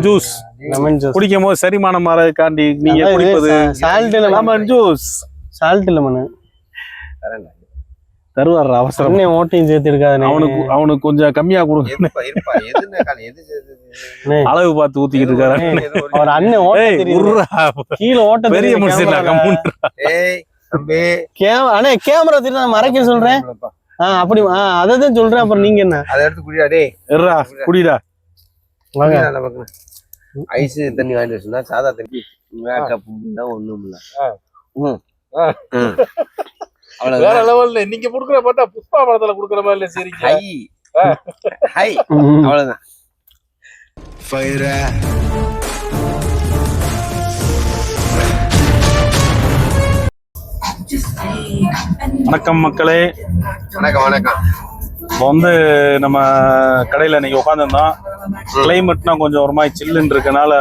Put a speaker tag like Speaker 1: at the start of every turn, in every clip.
Speaker 1: Lemon juice
Speaker 2: lemon juice
Speaker 1: குடிக்கும் போது செரிமானம் மாறதுக்காண்டி நீங்க குடிப்பது
Speaker 2: salt
Speaker 1: lemon juice
Speaker 2: salt lemon
Speaker 1: தருவார் அவசரம்.
Speaker 2: அண்ணே ஓட்டையும் சேர்த்து இருக்காது
Speaker 1: அவனுக்கு அவனுக்கு கொஞ்சம் கம்மியா கொடுங்க
Speaker 3: இருப்பா இருப்பா. எதுன்னு கால எது எது
Speaker 1: அளவு பார்த்து ஊத்திக்கிட்டு இருக்காரு.
Speaker 2: அவர் அண்ணன். கீழே ஓட்ட
Speaker 1: பெரிய மனுஷன்
Speaker 2: அண்ணே கேமரா தெரியும் நான் மறைக்க சொல்றேன். ஆ அப்படி ஆ அதை தான் சொல்றேன். அப்புறம் நீங்க என்ன?
Speaker 3: அதை எடுத்து குடிடா டேய்.
Speaker 1: இருடா குடிடா.
Speaker 2: வாங்க.
Speaker 3: ஐஸ் தண்ணி வாங்கிட்டு சொன்னா சாதா தண்ணி மேக்கப் தான் ஒண்ணும் இல்ல. அவ்வளவுதான்.
Speaker 1: லெவல்ல நீங்க குடுக்குற பார்த்தா புஷ்பா படத்துல குடுக்குற மாதிரி சரி
Speaker 3: ஹை. ஹை. அவ்வளவுதான்.
Speaker 1: வணக்கம் மக்களே.
Speaker 3: வணக்கம் வணக்கம்.
Speaker 1: இப்போ வந்து நம்ம கடையில் இன்னைக்கு உட்காந்துருந்தோம் கிளைமேட்னா கொஞ்சம் ஒரு மாதிரி சில்லுன்னு இருக்கனால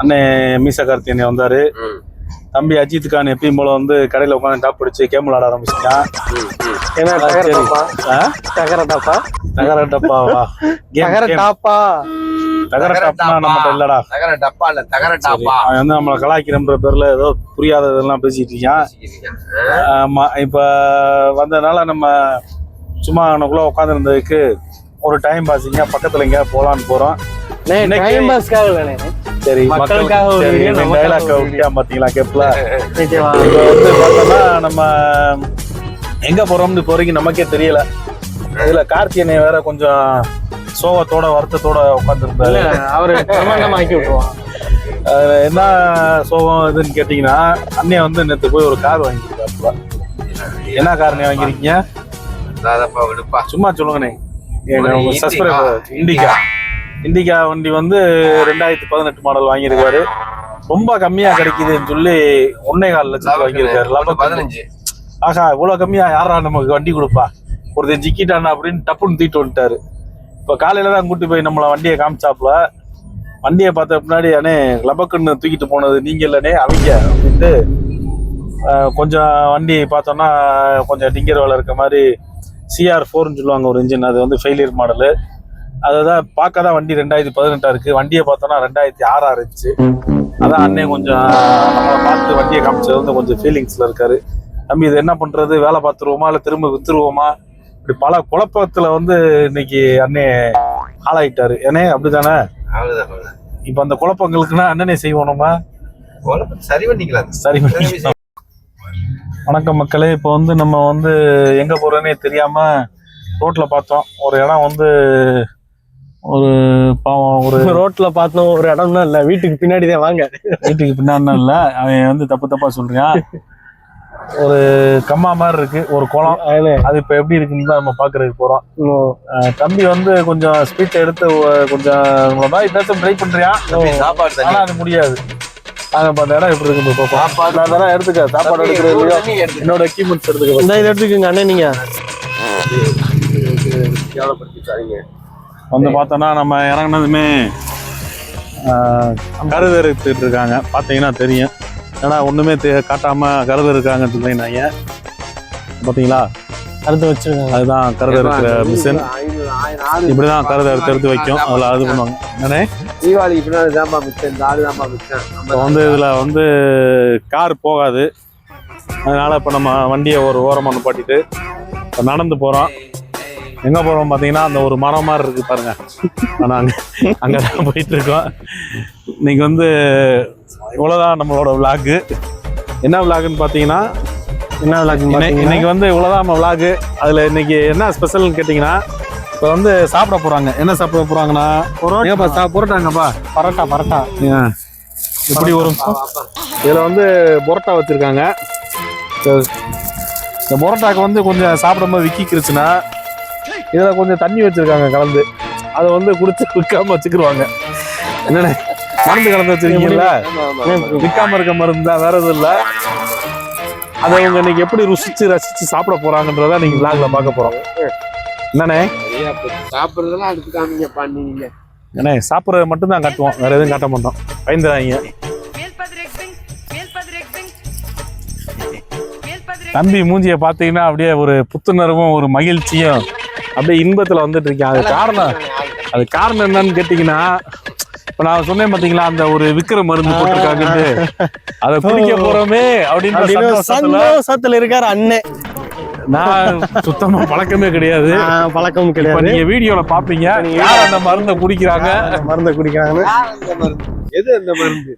Speaker 1: அண்ணே மீசா கார்த்தியனை வந்தாரு. தம்பி அஜித் கான் எப்பயும் போல வந்து கடையில் உட்காந்து டாப் பிடிச்சி கேம் விளாட ஆரம்பிச்சிட்டான்.
Speaker 2: என்ன தகர. டாப்பா? தகர டாப்பா?
Speaker 1: தகர டப்பாவா
Speaker 2: தகர. டாப்பா?
Speaker 1: தகர டாப்னா நம்மகிட்ட இல்லடா.
Speaker 3: தகர டப்பா இல்ல தகர டாப்பா?
Speaker 1: அவன் வந்து நம்மளை கலாய்க்கிறன்ற பேர்ல ஏதோ புரியாததெல்லாம் பேசிட்டு இருக்கான். ஆமா இப்ப வந்ததுனால நம்ம சும்மா அவனுக்குள்ள உட்காந்துருந்ததுக்கு ஒரு டைம் பாசிங்க பக்கத்துல எங்கேயா போறோம். இன்னைக்கு-
Speaker 2: டைம் பாஸ்க்காக
Speaker 1: சரி
Speaker 2: மக்களுக்காக
Speaker 1: டைலாக் விட்டியா பாத்தீங்களா கேப்ல இப்ப வந்து பார்த்தோம்னா நம்ம எங்க போறோம்னு இப்போ வரைக்கும் நமக்கே தெரியல. இதுல கார்த்தியனை வேற கொஞ்சம் சோகத்தோட வருத்தத்தோட உட்காந்துருந்தாரு
Speaker 2: அவரு ஆக்கி விட்டுருவான்.
Speaker 1: என்ன சோகம் இதுன்னு கேட்டீங்கன்னா அண்ணன் வந்து நேற்று போய் ஒரு கார் வாங்கியிருக்காப்புல என்ன கார் நீ வாங்கியிருக்கீங்க?
Speaker 3: தாதப்பா விடுப்பா.
Speaker 1: சும்மா சொல்லுங்கண்ணே. இண்டிகா. இண்டிகா. வண்டி வந்து ரெண்டாயிரத்தி பதினெட்டு மாடல் வாங்கியிருக்காரு. ரொம்ப கம்மியா கிடைக்குதுன்னு சொல்லி ஒன்னே கால் லட்சத்துக்கு வாங்கியிருக்காரு.
Speaker 3: பதினஞ்சு.
Speaker 1: ஆஹா இவ்வளவு கம்மியா யாரா நமக்கு வண்டி கொடுப்பா? ஒருத்தன் ஜிக்கிட்டானா அப்படின்னு டப்புன்னு தூக்கிட்டு வந்துட்டாரு. இப்ப காலையில தான் கூட்டி போய் நம்மள வண்டியை காமிச்சாப்புல. வண்டியை பார்த்த பின்னாடி அண்ணே லபக்குன்னு தூக்கிட்டு போனது நீங்க இல்லனே அவங்க அப்படின்ட்டு கொஞ்சம் வண்டி பார்த்தோம்னா கொஞ்சம் டிங்கர் வேலை இருக்க மாதிரி சிஆர் ஃபோர்னு சொல்லுவாங்க ஒரு இன்ஜின் அது வந்து ஃபெயிலியர் மாடலு அதுதான் பார்க்க தான் வண்டி ரெண்டாயிரத்தி பதினெட்டா இருக்கு. வண்டியை பார்த்தோம்னா ரெண்டாயிரத்தி ஆறா இருந்துச்சு. அதான் அண்ணே கொஞ்சம் நம்மளை பார்த்து வண்டியை காமிச்சது வந்து கொஞ்சம் ஃபீலிங்ஸ்ல இருக்காரு. தம்பி இது என்ன பண்றது? வேலை பார்த்துருவோமா? இல்லை திரும்ப வித்துருவோமா? இப்படி பல குழப்பத்துல வந்து இன்னைக்கு அண்ணே ஆளாயிட்டாரு. ஏனே அப்படிதானே இப்ப அந்த குழப்பங்களுக்குன்னா அண்ணனே
Speaker 3: குழப்பம் சரி பண்ணிக்கலாம்.
Speaker 1: சரி பண்ணி வணக்கம் மக்களே. இப்போ வந்து நம்ம வந்து எங்க போறோன்னே தெரியாம ரோட்ல பார்த்தோம். ஒரு இடம் வந்து ஒரு பாவம் ஒரு
Speaker 2: ரோட்ல பார்த்தோம். ஒரு இடம் தான் இல்ல. வீட்டுக்கு பின்னாடி தான் வாங்க.
Speaker 1: வீட்டுக்கு பின்னாடி இல்ல. அவன் வந்து தப்பு தப்பா சொல்றான் ஒரு கம்மா மாதிரி இருக்கு. ஒரு குளம். அது இப்ப எப்படி இருக்குன்னு தான் நம்ம பாக்குறதுக்கு போறோம்.
Speaker 2: இன்னும்
Speaker 1: அஹ் தம்பி வந்து கொஞ்சம் ஸ்பீட் எடுத்து கொஞ்சம் பேச ட்ரை பண்றியா?
Speaker 3: தம்பி, சாப்பாடு தண்ணி.
Speaker 1: ஆனா அது முடியாது. நாங்க இப்ப அந்த இடம் எப்படி இருக்கு பார்ப்போம். நான் அதெல்லாம் எடுத்துக்க சாப்பாடு எடுக்கிறது என்னோட எக்யூப்மெண்ட்ஸ் எடுத்துக்க
Speaker 2: இந்த இதை எடுத்துக்கோங்க அண்ணே நீங்க.
Speaker 3: கேவலப்படுத்தி சாரிங்க
Speaker 1: வந்து பார்த்தோன்னா நம்ம இறங்குனதுமே அஹ், கருது எடுத்துட்டு இருக்காங்க பார்த்தீங்கன்னா தெரியும். ஏன்னா ஒண்ணுமே தெ- காட்டாம கருது இருக்காங்கன்னு சொன்னீங்க பார்த்தீங்களா?
Speaker 2: அடுத்து வச்சிருக்காங்க.
Speaker 1: அதுதான் கருது இருக்கிற மிஷின் இப்படிதான் கருதை எடுத்து எடுத்து வைக்கும். அதுல அது பண்ணுவாங்க. என்னண்ணே?
Speaker 3: தீபாவளிக்கு பின்னாடி தான்ப்பா மிச்சம் இந்த ஆளு தான்ப்பா மிச்சம்.
Speaker 1: இப்போ வந்து இதுல வந்து கார் போகாது. அதனால இப்போ நம்ம வண்டியை ஒரு ஓரமாக நிப்பாட்டிட்டு இப்போ நடந்து போறோம். எங்க போறோம் பாத்தீங்கன்னா அந்த ஒரு மரம் மாதிரி இருக்கு பாருங்க. ஆனா அங்க அங்கதான் போயிட்டு இருக்கோம். இன்னைக்கு வந்து இவ்வளவுதான் நம்மளோட விளாகு என்ன விளாகுன்னு பாத்தீங்கன்னா
Speaker 2: என்ன விளாக்கு
Speaker 1: இன்னைக்கு இன்னைக்கு வந்து இவ்வளவுதான் நம்ம விளாகு அதுல இன்னைக்கு என்ன ஸ்பெஷல்னு கேட்டீங்கன்னா இப்போ வந்து சாப்பிட போறாங்க. என்ன சாப்பிட போறாங்கன்னா சா புரட்டாங்கப்பா.
Speaker 2: பரோட்டா பரோட்டா?
Speaker 1: இப்படி ஒரு இதுல வந்து பொரோட்டா வச்சிருக்காங்க. இந்த- பொரோட்டாக்கு வந்து கொஞ்சம் சாப்பிடும்போது விக்கிக்கிருச்சுன்னா இதுல கொஞ்சம் தண்ணி வச்சிருக்காங்க கலந்து. அதை வந்து குடிச்சு விற்காம வச்சுக்கிருவாங்க. என்னண்ணே? மருந்து கலந்து வச்சிருக்கீங்கல்ல விற்காம இருக்க மருந்து? தான் வேற எதுவும் இல்ல. அதை இவங்க இன்னைக்கு எப்படி ருசிச்சு ரசிச்சு சாப்பிட போறாங்கன்றத நீங்க விளாக்ல பார்க்க போறோம். என்னண்ணே?
Speaker 3: சாப்பிடுறதெல்லாம் அடுத்து காமிங்க பண்ணீங்க
Speaker 1: அண்ணே சாப்பிட்றது மட்டும் தான் காட்டுவோம். வேற எதுவும் காட்ட மாட்டோம்.
Speaker 4: padrekding.
Speaker 1: தம்பி மூஞ்சிய பாத்தீங்கன்னா அப்படியே ஒரு புத்துணர்வும் ஒரு மகிழ்ச்சியும் அப்படியே இன்பத்துல வந்துட்டு இருக்கேன் அது காரணம். அது காரணம் என்னன்னு கேட்டீங்கன்னா இப்ப நான் சொன்னேன் பாத்தீங்களா அந்த ஒரு விக்கிர மருந்து போட்டிருக்காங்கன்னு அதை குடிக்க போறோமே
Speaker 2: அப்படின்னு
Speaker 1: சந்தோஷத்துல
Speaker 2: சந்தோஷத்துல இருக்காரு அண்ணன்
Speaker 1: நான் சுத்தமா பழக்கமே கிடையாது.
Speaker 2: பழக்கம் கிடையாது.
Speaker 1: நீங்க வீடியோல பாப்பீங்க. யார் அந்த மருந்தை குடிக்கிறாங்க?
Speaker 2: மருந்தை
Speaker 3: மருந்து? எது அந்த மருந்து?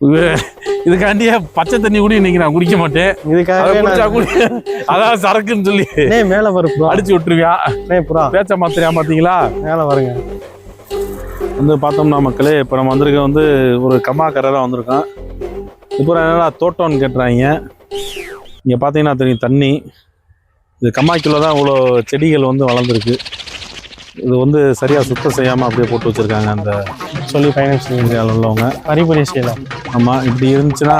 Speaker 1: இது- இதுக்காண்டியே பச்சை தண்ணி கூட இன்னைக்கு நான் குடிக்க மாட்டேன்.
Speaker 2: நான்
Speaker 1: குடி அதான் சரக்குன்னு சொல்லி
Speaker 2: மேல வரு புறா
Speaker 1: அடிச்சு
Speaker 2: புறா
Speaker 1: பேச்ச மாத்திரையா பாத்தீங்களா
Speaker 2: மேல வருங்க
Speaker 1: வந்து பார்த்தோம்னா மக்களே இப்போ நம்ம வந்திருக்க வந்து ஒரு கம்மா கரை தான் வந்திருக்கோம் இப்போ என்னடா தோட்டம்னு கேட்டுறாங்க. இங்கே பார்த்தீங்கன்னா தெரியும் தண்ணி. இது கம்மாய்க்குள்ள தான் இவ்வளோ செடிகள் வந்து வளர்ந்துருக்கு. இது வந்து சரியாக சுத்தம் செய்யாமல் அப்படியே போட்டு வச்சுருக்காங்க அந்த
Speaker 2: சொல்லி ஃபைனான்ஸ்
Speaker 1: ஏரியாவில் உள்ளவங்க.
Speaker 2: பரிபுரி செய்யலாம்
Speaker 1: ஆமாம் இப்படி இருந்துச்சுன்னா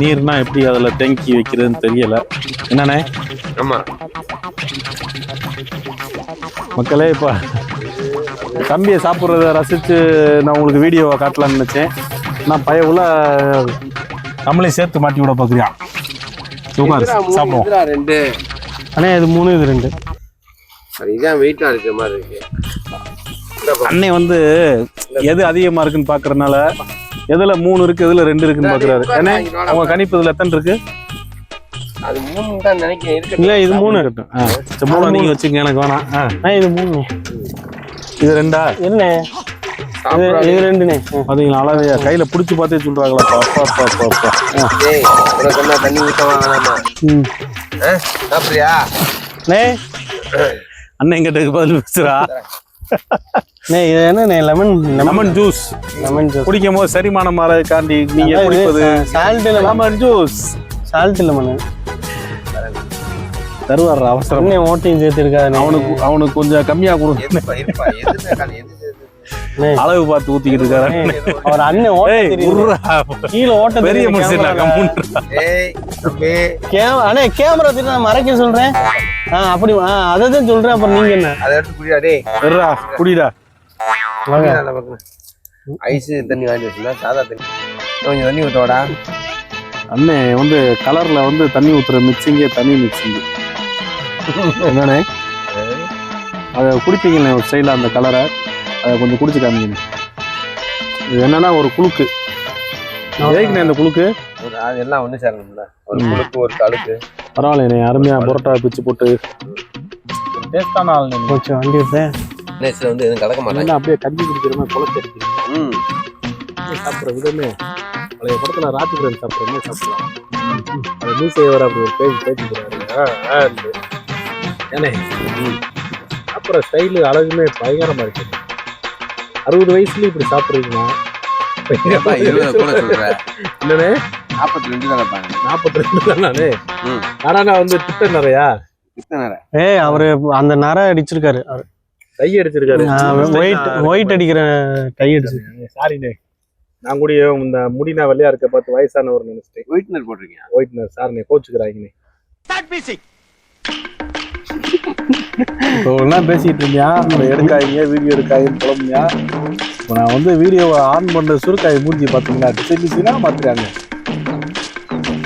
Speaker 1: நீர்னா எப்படி அதில் தேங்கி வைக்கிறதுன்னு தெரியலை. என்னண்ணே?
Speaker 3: ஆமா.
Speaker 1: மக்களே இப்போ தம்பியை சாப்பிட்றத ரசித்து நான் உங்களுக்கு வீடியோவை காட்டலாம்னு நினச்சேன். நான் பய உள்ள நம்மளே சேர்த்து மாட்டி விட பார்க்குறியா?
Speaker 3: மூணு,
Speaker 1: சாப்பிடுவோம்.
Speaker 2: அண்ணே இது மூணு இது ரெண்டு.
Speaker 3: அது இதான் வெயிட்டா இருக்கிற மாதிரி இருக்கு.
Speaker 1: அன்னை வந்து எது அதிகமாக இருக்குன்னு பார்க்கறதுனால எதுல மூணு இருக்கு எதுல ரெண்டு இருக்குன்னு பார்க்குறாரு ஏன்னா உங்க கணிப்பு இதில் எத்தனை இருக்கு?
Speaker 3: அது மூணு தான் நினைக்கிறேன்
Speaker 2: இல்ல இது மூணு
Speaker 1: இருக்கட்டும். ஆ சரி, மூணு நீங்கள் வச்சுங்க எனக்கு வேணாம். ஆ.
Speaker 2: இது மூணு.
Speaker 1: இது ரெண்டா?
Speaker 2: இல்லண்ணே இது ஆ.
Speaker 1: பார்த்தீங்களா அளவையா கையில் பிடிச்சி பார்த்தே சொல்கிறாங்களா அப்பா அப்பா அப்பா அப்பா
Speaker 2: நே.
Speaker 1: அண்ணன் கிட்ட பதில் பேசுறா.
Speaker 2: நே இது என்னண்ணே lemon lemon
Speaker 1: lemon juice
Speaker 2: lemon juice
Speaker 1: குடிக்கும் போது செரிமானம் மாறதுக்காண்டி நீங்க குடிப்பது.
Speaker 2: Salt lemon
Speaker 1: lemon juice
Speaker 2: salt lemon
Speaker 1: தருவார் அவசரம்.
Speaker 2: ஓட்டையும் சேர்த்து இருக்காது
Speaker 1: அவனுக்கு அவனுக்கு கொஞ்சம் கம்மியா கொடுங்க அளவு பார்த்து ஊத்திக்கிட்டு இருக்காரு.
Speaker 2: அவர் அண்ணன். கீழே ஓட்ட
Speaker 1: பெரிய
Speaker 2: அண்ணே கேமரா திட்டு நான் மறைக்க சொல்றேன். ஆ அப்படி ஆ அதை தான் சொல்றேன். அப்புறம் நீங்க என்ன?
Speaker 3: அதை எடுத்து குடிடா டேய்.
Speaker 1: குடிடா.
Speaker 3: குடிடா ஐஸ் தண்ணி வாங்கி வச்சுனா சாதா தண்ணி. கொஞ்சம் தண்ணி ஊத்தவாடா
Speaker 1: அண்ணே வந்து கலர்ல வந்து தண்ணி ஊத்துற மிக்சிங்கே தனி மிக்சிங் என்னண்ணே? அதை குடிப்பீங்களே ஒரு ஸ்டைல அந்த கலரை அதை கொஞ்சம் குடிச்சு காமிங்க. இது என்னன்னா ஒரு குலுக்கு எதுக்குண்ணே இந்த குலுக்கு
Speaker 3: ஒரு எல்லாம் ஒண்ணு சேரணும்ல. ஒரு முழுக்கு ஒரு கழுக்கு
Speaker 1: பரவாயில்லைண்ணே அருமையா புரோட்டா பிச்சு போட்டு. டேஸ்டான ஆள்
Speaker 2: போச்சு வண்டி விட்டேன்
Speaker 3: நேசில் வந்து எதுவும் கலக்க மாட்டாங்க.
Speaker 1: என்ன அப்படியே கஞ்சி குடிக்கிற மாதிரி குழச்சிருக்கு
Speaker 3: ம்.
Speaker 1: சாப்பிட்ற விதமே. பழைய படத்துல ராஜகிரன் சாப்பிட்ற மாதிரி சாப்பிடலாம். அது மீசை வர அப்படி ஒரு பேஜ் பேச்சு போறாரு ஏனே? சாப்பிட்ற ஸ்டைலு அழகுமே பயங்கரமா இருக்கு. அறுபது வயசுல இப்படி
Speaker 3: சொல்ற.
Speaker 1: என்னண்ணே?
Speaker 3: நாற்பத்தி ரெண்டு தானே பாருங்க
Speaker 1: நாற்பத்தி ரெண்டு தான் நானே?
Speaker 3: ம்.
Speaker 1: ஆனா நான் வந்து திட்ட நிறையா
Speaker 2: ஏய் அவரு அந்த நர அடிச்சிருக்காரு. அவரு.
Speaker 1: கை அடிச்சிருக்காரு.
Speaker 2: ஒயிட் ஒயிட் அடிக்கிற கை அடிச்சு
Speaker 1: சாரிண்ணே நான் கூட இந்த முடினா வெள்ளையா இருக்க பார்த்து வயசானவர் நினைச்சிட்டேன்.
Speaker 3: ஒயிட்னர் போட்டிருக்கீங்க
Speaker 1: ஒயிட்னர் சார்ண்ணே கோச்சுக்கிறாங்கண்ணே பேசிட்டு இருந்தியா? எடுக்காதீங்க வீடியோ எடுக்காதீங்கன்னு புலம்பியா இப்போ நான் வந்து வீடியோவை ஆன் பண்ண சுருக்காய் மூஞ்சி பார்த்தீங்களா? டிசைன் டிசைனாக மாத்துறாங்க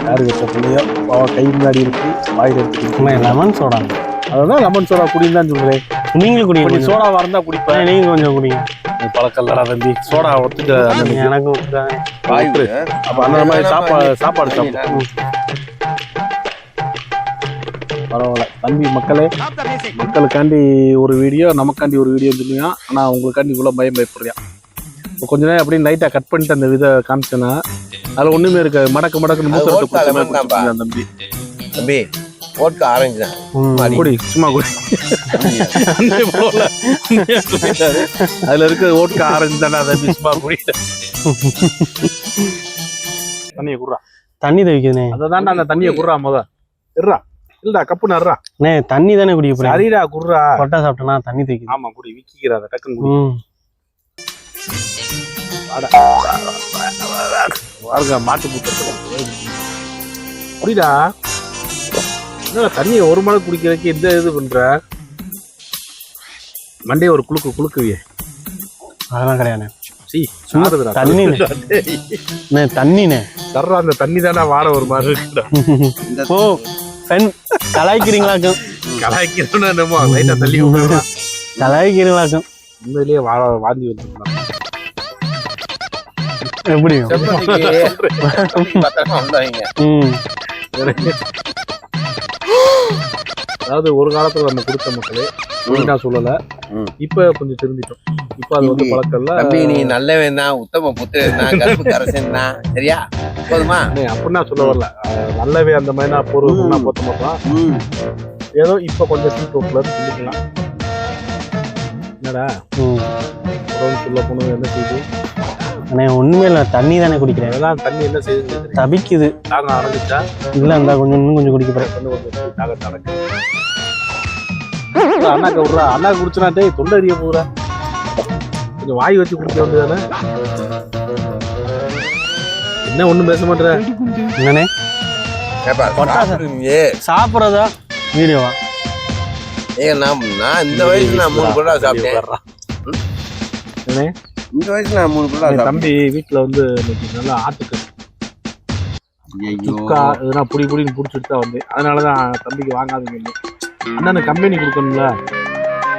Speaker 1: யாரு வச்ச புள்ளையோ? அவ கை முன்னாடி இருக்கு வாயில் எடுத்துக்கிட்டு
Speaker 2: லெமன் சோடா
Speaker 1: அதான் லெமன் சோடா குடின்னு தான் சொல்றேன்.
Speaker 2: நீங்களும்
Speaker 1: இப்போ நீ
Speaker 2: குடிங்க
Speaker 1: சோடாவா இருந்தா குடிப்பேன்.
Speaker 2: கொஞ்சம். நீங்க கொஞ்சம் குடிங்க.
Speaker 1: நீ பழக்கல்லடா தம்பி. சோடா ஒத்துக்க அந்த
Speaker 2: எனக்கும்.
Speaker 3: வாய்ப்பு
Speaker 1: அப்ப அந்த மாதிரி சாப்பாடு சாப்பாடு சாப்பிடு. பரவாயில்ல. தம்பி மக்களே மக்களுக்காண்டி ஒரு வீடியோ நமக்காண்டி ஒரு வீடியோ சொல்லுங்க ஆனா உங்களுக்காண்டி இவ்வளவு பயம் பயப்படுறியா? இப்போ கொஞ்ச நேரம் அப்படியே லைட்டா கட் பண்ணிட்டு அந்த விதை காமிச்சேன்னா அதுல ஒண்ணுமே இருக்காது. மடக்கு
Speaker 3: அது வேண்டாம்பா.
Speaker 1: குடிச்சிருக்கான் தம்பி.
Speaker 3: தம்பி ஓட்கா ஆரஞ்சு தான்.
Speaker 1: குடி சும்மா குடி. அதுல இருக்க ஓட்கா ஆரஞ்சு தானே தம்பி சும்மா குடி. தண்ணியை குடுறா.
Speaker 2: தண்ணி தவிக்குதுண்ணே
Speaker 1: அதை அந்த தண்ணியை குடுறா முத. இருறா. இல்லடா கப்பு நடுறா.
Speaker 2: அண்ணே தண்ணி தானே குடிக்க போறீங்க?
Speaker 1: சரிடா குடுறா.
Speaker 2: கொட்டை சாப்பிட்டேனா தண்ணி தவிக்குது
Speaker 1: ஆமா குடி விக்கிக்கிறாத டக்குன்னு குடி.
Speaker 2: ம்.
Speaker 1: பாருங்க மாட்டு பூத்தத்துல குடிடா. என்ன தண்ணியை ஒரு மணி குடிக்கிறதுக்கு எந்த இது பண்ற? மண்டையை ஒரு குலுக்கு குலுக்குவியே
Speaker 2: அதெல்லாம் கிடையாது
Speaker 1: சி
Speaker 2: அண்ணே, தண்ணிண்ணே.
Speaker 1: தர்ற அந்த தண்ணி தானே வாட ஒரு மாதிரி இருக்குடா.
Speaker 3: இந்த
Speaker 2: ஓ பெண் கலாய்க்கிறீங்களாக்கும்
Speaker 1: கலாய்க்கிறோன்னு என்னமோ லைட்டா தள்ளி விட்டுறா
Speaker 2: கலாய்க்கிறீங்களாக்கும்
Speaker 1: உண்மையிலேயே வாழ வாந்தி வந்துருக்கலாம்
Speaker 3: செம்பருத்திக்கு பத்திரமா
Speaker 2: ம்.
Speaker 1: அதாவது ஒரு காலத்துல நம்ம கொடுத்த மக்களே ஒழுங்கா சொல்லல. இப்ப கொஞ்சம் திருந்திட்டோம். இப்ப அது வந்து பழக்கம் இல்ல
Speaker 3: தம்பி நீ நல்லவன் தான் உத்தம புத்திரன் தான் கருப்பு கரசன் தான். சரியா? போதுமா?
Speaker 1: அப்படின்னா சொல்ல வரல. நல்லவே அந்த மாதிரி நான் பொருள். பொத்த மாட்டோம். ஏதோ இப்ப கொஞ்சம் சீட் ரோட்ல சொல்லிக்கலாம் என்னடா? சொல்ல போனது என்ன செய்யுது
Speaker 2: அண்ணே ஒண்ணுமே இல்லை தண்ணி தானே குடிக்கிறேன்.
Speaker 1: அதெல்லாம் தண்ணி என்ன செய்யுது
Speaker 2: தபிக்குது
Speaker 1: தாங்க ஆரம்பிச்சா?
Speaker 2: இல்ல இருந்தா கொஞ்சம் இன்னும் கொஞ்சம் குடிக்க போறேன்.
Speaker 1: வந்து கொஞ்சம் தாக தடக்கு அண்ணாக்க விட்றா. அண்ணா குடிச்சுனா டேய் தொண்டை அறிய போகுறா கொஞ்சம் வாய் வச்சு குடிக்க வேண்டியதானே? என்ன ஒண்ணும் பேச மாட்டேற
Speaker 2: என்னண்ணே. சாப்பிட்றதா? வீடியோவா
Speaker 3: ஏங்க நான் நான் இந்த வயசுல நான் மூணு குடா சாப்பிட்டேன்.
Speaker 1: என்ன
Speaker 3: இந்த வயசுல நான் மூணு சாப்பிட்டேன்
Speaker 1: தம்பி வீட்டுல வந்து இன்னைக்கு நல்லா ஆட்டுக்கு. சுக்கா இதெல்லாம் புடி புடின்னு புடிச்சிட்டு தான் வந்தேன். அதனாலதான் தம்பிக்கு வாங்காதீங்க அண்ணனுக்கு கம்பெனி கொடுக்கணும்ல.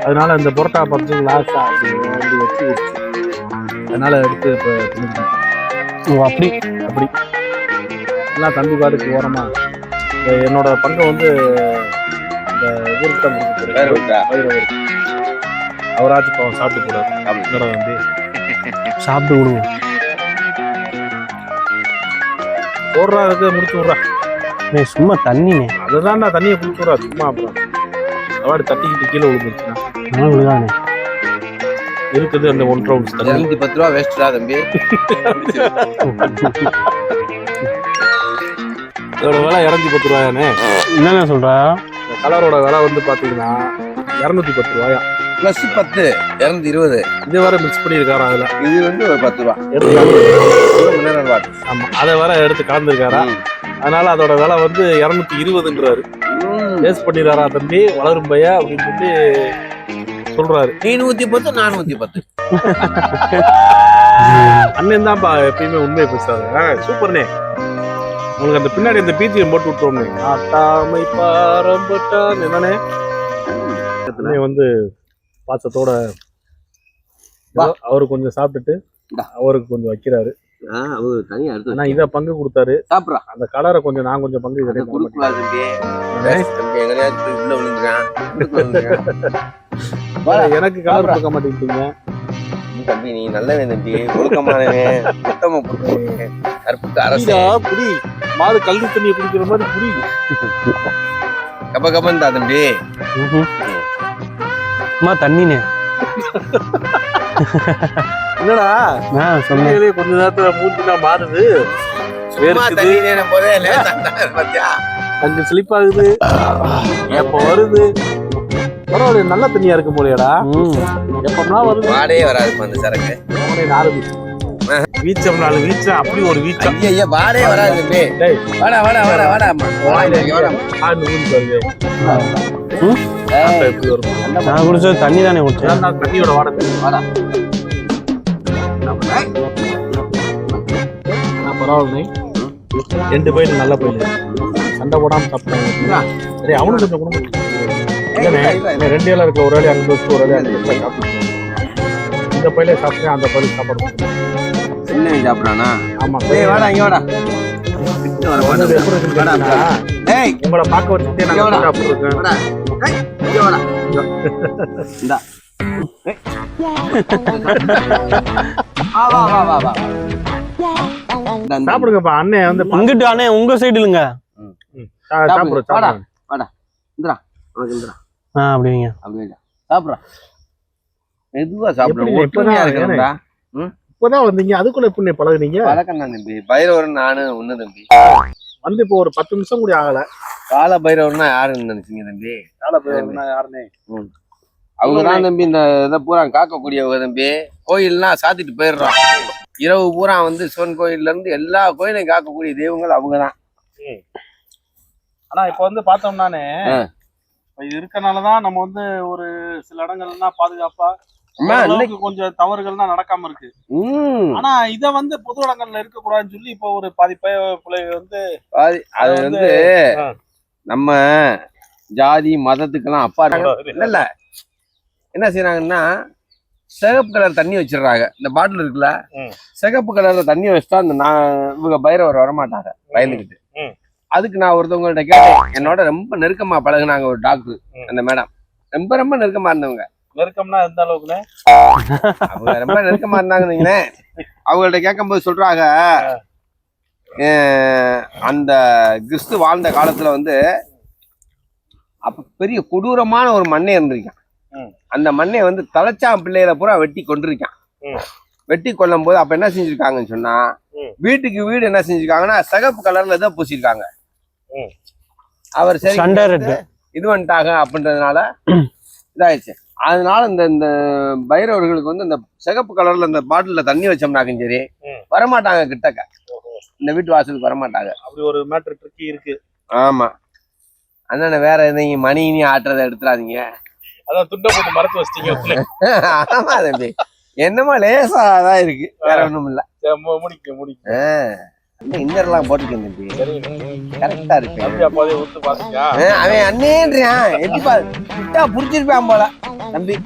Speaker 1: அதனால இந்த புரோட்டா பத்து லாஸ்டா அப்படி வந்து வச்சு. அதனால எடுத்து இப்போ
Speaker 2: அப்படி?
Speaker 1: அப்படி. எல்லாம் தம்பி பாட்டுக்கு ஓரமா. என்னோட பங்கை வந்து இந்த ஊருக்கு தான் கொடுக்க. பைரவருக்கு. அவராச்சும் சாப்பிட்டு கூடாது என்னோட வந்து
Speaker 2: சாப்பிட்டு விடுங்க.
Speaker 1: போடுறா இருக்கு முடிச்சு விட்றா.
Speaker 2: அண்ணே, சும்மா தண்ணிண்ணே
Speaker 1: அதுதான் நான் தண்ணியை குடிச்சு விட்றா சும்மா அப்புறம் அவாடி தட்டிக்கிட்டு கீழே விழுந்துருச்சுன்னா
Speaker 2: நான்
Speaker 1: இருக்குது அந்த ஒன்றரை ounce தண்ணி.
Speaker 3: இருநூத்தி பத்து ரூபா வேஸ்டா தம்பி?
Speaker 1: இதோட விலை இரநூத்தி பத்து ரூபாயானே
Speaker 2: சொல்ற?
Speaker 1: இந்த கலரோட விலை வந்து பாத்தீங்கன்னா இரநூத்தி பத்து ரூபாயா?
Speaker 3: பிளஸ் பத்து இருநூத்தி இருபது.
Speaker 1: இது வரை மிக்ஸ் பண்ணியிருக்காரு அதுல?
Speaker 3: இது வந்து ஒரு பத்து ரூபா. மினரல் வாட்டர்
Speaker 1: ஆமா அதை வர எடுத்து கலந்துருக்காரா அதனால அதோட விலை வந்து இரநூத்தி இருபதுன்றாரு. வேஸ்ட் பண்ணிடுறாரா தம்பி வளரும் பையா அப்படின்னு சொல்லி சொல்றாரு.
Speaker 3: நீ நூத்தி பத்து நான் நூத்தி பத்து.
Speaker 1: அண்ணன் தான்ப்பா எப்பயுமே உண்மையை பேசுறாரு. சூப்பர்னே உங்களுக்கு அந்த பின்னாடி அந்த பீச்சியம் போட்டு விட்டுருவோமே ஆட்டாமை பாரம்பட்டான் என்னனே அண்ணே வந்து பாசத்தோட அவரு கொஞ்சம் சாப்பிட்டுட்டு. அவருக்கு கொஞ்சம் வைக்கிறாரு.
Speaker 3: அவரு தனியா எடுத்து
Speaker 1: ஆனா இத பங்கு கொடுத்தாரு.
Speaker 3: சாப்பிட்றா.
Speaker 1: அந்த கலரை கொஞ்சம் நான் கொஞ்சம் பங்கு
Speaker 3: உள்ளுக்குள்ள விழுந்துறான்.
Speaker 1: எனக்கு கலர் கொடுக்க மாட்டேங்கிட்டீங்க
Speaker 3: தம்பி நீ நல்லவன் தம்பி. ஒழுக்கமானவன். கற்புக்கு அரசு
Speaker 1: புரியுதா? புரி. மாடு கல்வி தண்ணியை குடிக்கிற மாதிரி புரியுது
Speaker 3: தான் தம்பி.
Speaker 2: சும்மா தண்ணிண்ணே
Speaker 1: என்னடா?
Speaker 2: நான் சொன்னேன்.
Speaker 1: கொஞ்ச நேரத்துல மூஞ்சினா மாறுது. அங்க ஸ்லிப் ஆகுது. எப்ப வருது? பரவாயில்ல நல்ல தண்ணியா இருக்கும் போலயடா.
Speaker 2: ம்.
Speaker 1: எப்பம்னா வருது.
Speaker 3: வாடே வராதுப்பா அந்த சரக்கு?
Speaker 1: நாலு வீச்சம் நாலு வீச்சம் அப்படி ஒரு வீச்சம்
Speaker 3: ஐயா ஐயா வாடே வராது வாடா வாடா வாடா வாடா. வாடா வாடா
Speaker 1: அப்ப எப்படி வரும்
Speaker 2: நான் குடிச்சது தண்ணி தானே குடிச்சேன்
Speaker 1: நான் தண்ணியோட வாட
Speaker 3: வாடா.
Speaker 1: நான் பரவாயில்லை ரெண்டு பையன் நல்ல பையன் சண்டை போடாம சாப்பிட்டாங்க சரி அவனும் கொஞ்சம் குடும்பம் இல்லைண்ணே, இல்ல, ரெண்டு வேலை இருக்கு ஒரு வேலை அங்க வச்சு ஒரு வேலை அங்க சாப்பிட்டு இந்த பையில சாப்பிட்டேன் அந்த பையில சாப்பாடு.
Speaker 3: சின்ன சாப்பிடானா
Speaker 1: ஆமா
Speaker 3: ஏய் வாடா இங்க வாடா
Speaker 1: உங்களை பார்க்க வச்சுட்டே நான்
Speaker 3: எவ்வளோ? வாடா இங்க வாடா இந்தா.
Speaker 1: சாப்பிடுங்கப்பா அண்ணன் வந்து
Speaker 2: இங்கிட்டு அண்ணே உங்க சைடு இல்லைங்க
Speaker 1: சாப்பிடு
Speaker 3: வாடா.
Speaker 1: சாப்பிடு
Speaker 3: இந்தா உனக்கு இந்தா
Speaker 2: ஆ அப்படிங்க.
Speaker 3: அப்படியே சாப்பிட்றா. மெதுவா சாப்பிடு
Speaker 1: எப்படி
Speaker 3: ஒற்றுமையா
Speaker 1: இப்பதான்
Speaker 3: இருக்கணும்டா
Speaker 1: இப்பதான் வந்தீங்க அதுக்குள்ள எப்படி பழகுனீங்க?
Speaker 3: பழக்கம் தான் தம்பி. பைரவரன் நானு ஒண்ணு தம்பி.
Speaker 1: வந்து இப்போ ஒரு பத்து நிமிஷம் கூட ஆகல.
Speaker 3: கால பைரவர்னா யாருன்னு நினைச்சீங்க தம்பி? அவங்க தான் தம்பி இந்த இதை பூரா காக்கக்கூடியவங்க தம்பி. கோயில்னா சாத்திட்டு போயிடுறோம். இரவு பூரா வந்து சிவன் கோயில்ல இருந்து எல்லா கோயிலையும் காக்கக்கூடிய தெய்வங்கள் அவங்க தான்
Speaker 1: ஆனா இப்ப வந்து பார்த்தோம்னானே இது இருக்கனாலதான் நம்ம வந்து ஒரு சில இடங்கள்லாம் பாதுகாப்பா ஓரளவுக்கு கொஞ்சம் தவறுகள்லாம் நடக்காம இருக்கு. ஆனா இத வந்து பொது இடங்கள்ல இருக்க கூடாதுன்னு சொல்லி இப்போ ஒரு பாதி பிள்ளைங்க வந்து
Speaker 3: அது வந்து. நம்ம ஜாதி மதத்துக்கெல்லாம் அப்பா இல்ல இல்ல என்ன செய்யறாங்கன்னா சிகப்பு கலர் தண்ணி வச்சிடுறாங்க. இந்த பாட்டில் இருக்குல்ல. சிகப்பு கலர்ல தண்ணி வச்சுட்டா அந்த நான் இவங்க பைரவர் வரமாட்டாங்க பயந்துக்கிட்டு. அதுக்கு நான் ஒருத்தவங்கள்ட்ட கேட்டேன் என்னோட ரொம்ப நெருக்கமா பழகுனாங்க ஒரு டாக்டர். அந்த மேடம் ரொம்ப ரொம்ப நெருக்கமா இருந்தவங்க.
Speaker 1: நெருக்கம்னா எந்த அளவுக்குண்ணே?
Speaker 3: அவங்க ரொம்ப நெருக்கமா இருந்தாங்கன்னு அவங்கள்ட்ட கேட்கும்போது சொல்றாங்க அந்த கிறிஸ்து வாழ்ந்த காலத்துல வந்து அப்ப பெரிய கொடூரமான ஒரு மண்ணை இருந்திருக்கான். அந்த மண்ணை வந்து தலைச்சான் பிள்ளைகளை பூரா வெட்டி கொண்டிருக்கான். வெட்டி கொல்லும் போது அப்ப என்ன செஞ்சிருக்காங்கன்னு சொன்னா. வீட்டுக்கு வீடு என்ன செஞ்சிருக்காங்கன்னா சிகப்பு கலர்ல தான் பூசிருக்காங்க. அவர் சரி இது பண்ணிட்டாங்க அப்படின்றதுனால இதாயிடுச்சு அதனால இந்த இந்த பைரவர்களுக்கு வந்து இந்த சிகப்பு கலர்ல இந்த பாட்டில்ல தண்ணி வச்சோம்னாக்கும் சரி. வரமாட்டாங்க கிட்டக்க இந்த வீட்டு வாசலுக்கு வரமாட்டாங்க
Speaker 1: அப்படி ஒரு மேட்ரு ட்ரிக்கி இருக்கு
Speaker 3: ஆமா அண்ணன் வேற எதையும் மணி இனி ஆட்டுறதை எடுத்துறாதீங்க
Speaker 1: அதான் துண்டை போட்டு மறத்து வச்சிட்டீங்க.
Speaker 3: ஆமா தம்பி. என்னமோ லேசா தான் இருக்கு. வேற ஒண்ணும் இல்ல.
Speaker 1: முடிக்க முடிக்க.
Speaker 3: இன்னர்லாம் போட்டுக்கேன் தம்பி. கரெக்டா இருக்கு. அவன் அண்ணேன்றான் எப்படி பாரு. விட்டா புடிச்சிருப்பான் போல. தம்பி.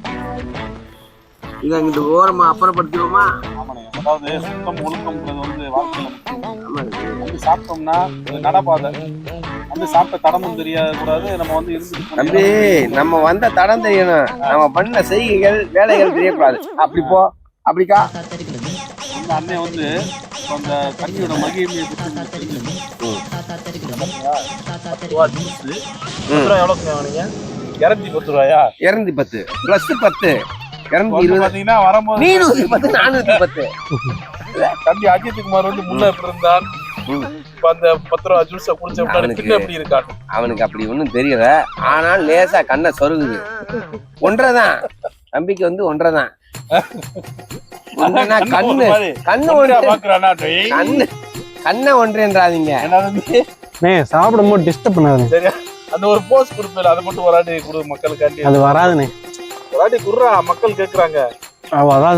Speaker 3: இதை அங்கிட்டு ஓரமா அப்புறப்படுத்திடுவோமா?
Speaker 1: ஆமாண்ணே அதாவது சுத்தம் ஒழுக்கம்ன்றது வந்து வாழ்க்கையில. வந்து சாப்பிட்டோம்னா நடப்பாதை. வந்து சாப்பிட்ட தடமும் தெரியக்கூடாது கூடாது நம்ம வந்து இருந்து
Speaker 3: தம்பி நம்ம வந்த தடம் தெரியணும். நம்ம பண்ண செய்கைகள் வேலைகள் தெரியக்கூடாது. அப்படி போ. அப்படிக்கா
Speaker 1: அந்த அண்ணன் வந்து அந்த தண்ணியோட மகிமையை பற்றி ரூபா எவ்வளோ இரநூத்தி பத்து ரூபாயா?
Speaker 3: இருநூத்தி பத்து. பிளஸ் பத்து. இருநூத்தி இருபது.
Speaker 1: பாத்தீங்கன்னா வரும்போது
Speaker 3: நீநூத்தி பத்து நானூத்தி பத்து.
Speaker 1: தம்பி அஜித் குமார் வந்து முன்ன இருந்தான்? அந்த பத்து ரூபா ஜூஸை குடிச்ச
Speaker 3: அவனுக்கு-
Speaker 1: பின்ன எப்படி இருக்கான்?
Speaker 3: அவனுக்கு அப்படி ஒண்ணும் தெரியல. ஆனால் லேசா கண்ணை சொருகுது. ஒன்றரைதான். தம்பிக்கு வந்து ஒன்றரைதான். ஒன்றைனா கண்ணு கண்ணு. ஒன்று? கண்ணு. கண்ணை ஒன்றுன்றாதீங்க?
Speaker 2: நே சாப்பிடும்போது டிஸ்டர்ப் பண்ணாது.
Speaker 1: சரியா? அந்த ஒரு போஸ்ட் கொடுப்பேன் அதை மட்டும் ஒரு வாட்டி கொடு மக்களுக்காண்டி.
Speaker 2: அது வராதுண்ணே
Speaker 1: வாட்டி குடுறா மக்கள் கேக்குறாங்க.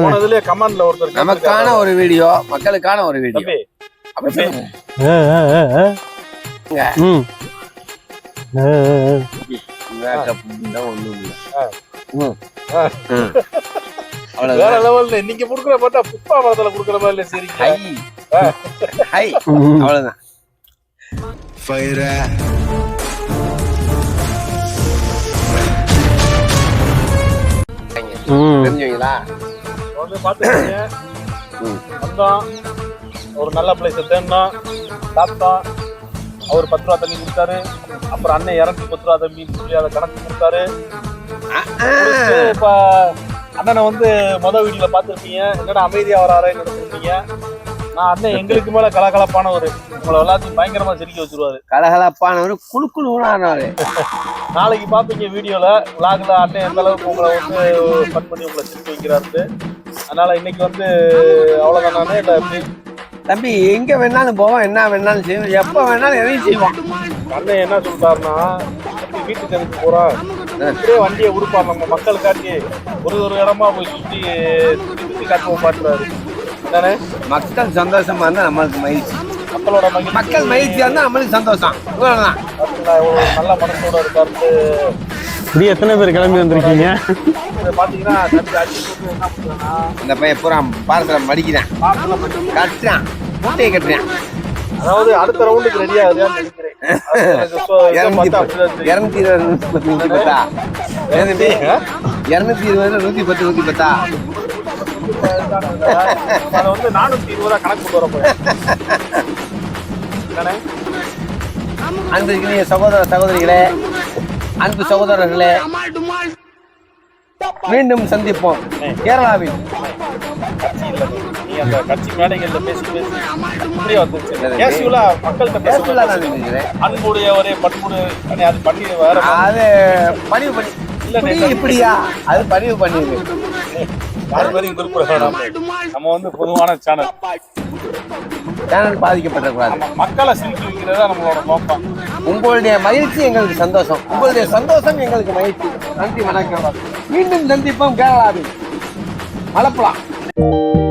Speaker 1: போனதுலயே கமெண்ட்ல ஒருத்தர்
Speaker 3: நமக்கான. ஒரு வீடியோ மக்களுக்கான ஒரு வீடியோ.
Speaker 1: தம்பி
Speaker 3: அப்படி சொல்லுங்க.
Speaker 2: ஏ, ஏ, ஏ, ஏ.
Speaker 3: இங்க.
Speaker 2: ம். ஏ, ஏ, ஏ.
Speaker 3: ம். தெரிஞ்சுங்களா
Speaker 1: வந்து பாத்துக்கீங்க.
Speaker 3: ம்.
Speaker 1: வந்தோம் ஒரு நல்ல பிளேஸ் தேடினோம் சாப்பிட்டோம் அவர் பத்து ரூபா தண்ணி கொடுத்தாரு அப்புறம் அண்ணன் இரநூத்தி பத்து ரூபா தம்பி சொல்லி அதை கணக்கு கொடுத்தாரு. இப்ப அண்ணனை வந்து மொதல் வீடியோல பார்த்துருப்பீங்க. என்னடா அமைதியா வராரே நினைச்சிருப்பீங்க. நான் அண்ணன் எங்களுக்கு மேல கலகலப்பானவர். உங்களை எல்லாத்தையும் பயங்கரமா சிரிக்க வச்சிருவாரு.
Speaker 3: கலகலப்பானவர் குழு குழுவானவர்
Speaker 1: நாளைக்கு பார்ப்பீங்க வீடியோல விளாக்ல அண்ணன் எந்த அளவுக்கு உங்களை வந்து ஃபன் பண்ணி உங்களை சிரிக்க வைக்கிறாரு அதனால இன்னைக்கு வந்து அவ்வளவுதான் நானே இல்ல
Speaker 3: தம்பி எங்க வேணாலும் போவோம் என்ன வேணாலும் செய்வோம் எப்ப வேணாலும் எதையும் செய்வோம்.
Speaker 1: அண்ணன் என்ன சொல்றாருன்னா தம்பி வீட்டுக்கு எதுக்கு போறோம் இப்படியே வண்டியை உடுப்பார் நம்ம மக்கள் காட்டி ஒரு ஒரு இடமா போய் சுத்தி சுத்தி காட்டுவோம் பாட்டுறாரு என்னண்ணே
Speaker 3: மக்கள் சந்தோஷமா இருந்தா நம்மளுக்கு மகிழ்ச்சி.
Speaker 1: மக்களோட மகிழ்ச்சி.
Speaker 3: மக்கள் மகிழ்ச்சியா இருந்தா நம்மளுக்கு சந்தோஷம்.
Speaker 1: எவ்வளவு நல்ல மனசோட இருக்காரு
Speaker 2: இப்படி எத்தனை பேர் கிளம்பி வந்திருக்கீங்க?
Speaker 3: இந்த பையன் பூரா பார்சல மடிக்கிறான். கட்டுறான் மூட்டையை கட்டுறான்
Speaker 1: அதாவது அடுத்த ரவுண்டுக்கு ரெடி
Speaker 3: இருநூத்தி இருபது நூத்தி பத்தா ஏன் தம்பி? இருநூத்தி இருபது நூத்தி பத்து நூத்தி பத்தா?
Speaker 1: அதை வந்து நானூத்தி இருபது ரூபா கணக்கு கொண்டு வர?
Speaker 3: அன்பிற்கினிய சகோதர சகோதரிகளே அன்பு சகோதரர்களே மீண்டும் சந்திப்போம். கேரளாவில். இருக்கிறேன்
Speaker 1: அன்புடையவரே பண்புடு அது பண்ணி வேற
Speaker 3: அது பதிவு பண்ணி
Speaker 1: இல்ல,
Speaker 3: இப்படி இப்படியா? அது பதிவு பண்ணிடு.
Speaker 1: குறிப்பிட வேணாம் நம்ம வந்து பொதுவான சேனல்
Speaker 3: சேனல் பாதிக்கப்படக்கூடாது.
Speaker 1: மக்களை சிரிக்க வைக்கிறதா நம்மளோட நோக்கம்.
Speaker 3: உங்களுடைய மகிழ்ச்சி எங்களுக்கு சந்தோஷம். உங்களுடைய சந்தோஷம் எங்களுக்கு மகிழ்ச்சி. நன்றி வணக்கம். மீண்டும் சந்திப்போம். கேரளாவில். மலப்பலாம்.